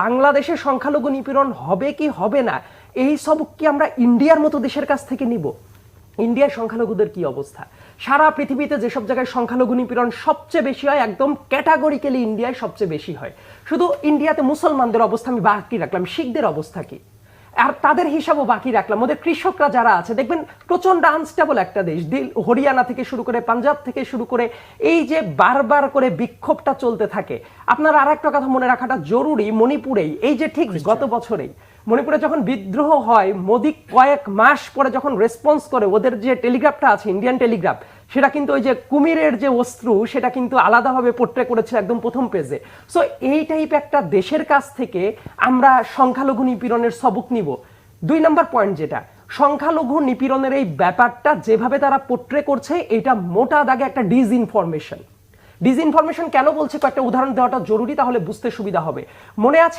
বাংলাদেশের সংখ্যালঘু নিপীড়ন হবে কি হবে না, এই সব কি আমরা ইন্ডিয়ার মতো দেশের কাছ থেকে নিব? ইন্ডিয়ার সংখ্যালঘুদের কি অবস্থা? সারা পৃথিবীতে যেসব জায়গায় সংখ্যালঘু নিপীড়ন সবচেয়ে বেশি হয়, একদম ক্যাটাগরিক্যালি ইন্ডিয়ায় সবচেয়ে বেশি হয়। শুধু ইন্ডিয়াতে মুসলমানদের অবস্থা আমি বাকি রাখলাম, শিখদের অবস্থা কি? আর তাদের হিসাবও বাকি রাখলাম। ওদের কৃষকরা যারা আছে দেখবেন প্রচণ্ড আনস্টেবল একটা দেশ। দিল হরিয়ানা থেকে শুরু করে পাঞ্জাব থেকে শুরু করে এই যে বারবার করে বিক্ষোভটা চলতে থাকে আপনার আর একটা কথা মনে রাখাটা জরুরি মণিপুরেই। এই যে ঠিক গত বছরেই মণিপুরে যখন বিদ্রোহ হয় মোদি কয়েক মাস পরে যখন রেসপন্স করে ওদের যে টেলিগ্রাফটা আছে ইন্ডিয়ান টেলিগ্রাফ সেটা কিন্তু ওই যে কুমিরের যে অস্ত্র সেটা কিন্তু আলাদাভাবে পোট্রে করেছে একদম প্রথম পেজে সো এই টাইপ একটা দেশের কাছ থেকে আমরা সংখ্যালঘু নিপীড়নের সবক নিব। দুই নম্বর পয়েন্ট যেটা, সংখ্যালঘু নিপীড়নের এই ব্যাপারটা যেভাবে তারা পোট্রে করছে, এটা মোটা দাগে একটা ডিসইনফরমেশন ডিসইনফরমেশন কেন বলছে? কয়েকটা উদাহরণ দেওয়াটা জরুরি, তাহলে বুঝতে সুবিধা হবে। মনে আছে